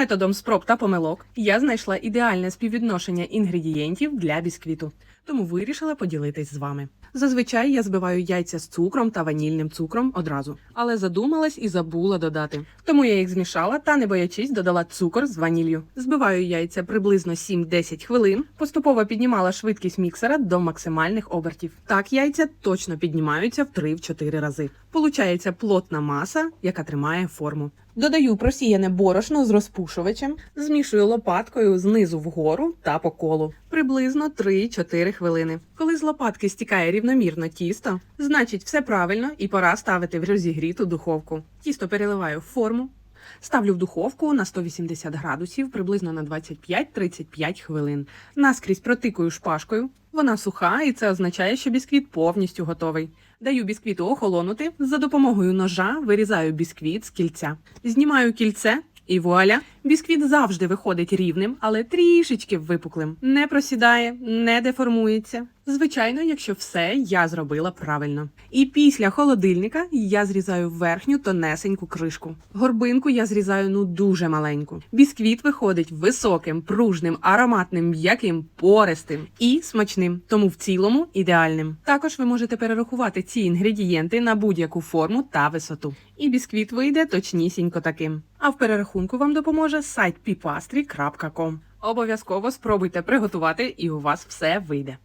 Методом спроб та помилок я знайшла ідеальне співвідношення інгредієнтів для бісквіту, тому вирішила поділитись з вами. Зазвичай я збиваю яйця з цукром та ванільним цукром одразу, але задумалась і забула додати. Тому я їх змішала та, не боячись, додала цукор з ваніллю. Збиваю яйця приблизно 7-10 хвилин. Поступово піднімала швидкість міксера до максимальних обертів. Так яйця точно піднімаються в 3-4 рази. Получається плотна маса, яка тримає форму. Додаю просіяне борошно з розпушувачем, змішую лопаткою знизу вгору та по колу. Приблизно 3-4 хвилини. Коли з лопатки стікає рівномірно тісто, значить все правильно і пора ставити в розігріту духовку. Тісто переливаю в форму. Ставлю в духовку на 180 градусів приблизно на 25-35 хвилин. Наскрізь протикую шпажкою. Вона суха, і це означає, що бісквіт повністю готовий. Даю бісквіту охолонути. За допомогою ножа вирізаю бісквіт з кільця. Знімаю кільце. І вуаля, бісквіт завжди виходить рівним, але трішечки випуклим. Не просідає, не деформується. Звичайно, якщо все я зробила правильно. І після холодильника я зрізаю верхню тонесеньку кришку. Горбинку я зрізаю ну дуже маленьку. Бісквіт виходить високим, пружним, ароматним, м'яким, пористим і смачним, тому в цілому ідеальним. Також ви можете перерахувати ці інгредієнти на будь-яку форму та висоту. І бісквіт вийде точнісінько таким. А в перерахунку вам допоможе сайт pipastry.com. Обов'язково спробуйте приготувати, і у вас все вийде.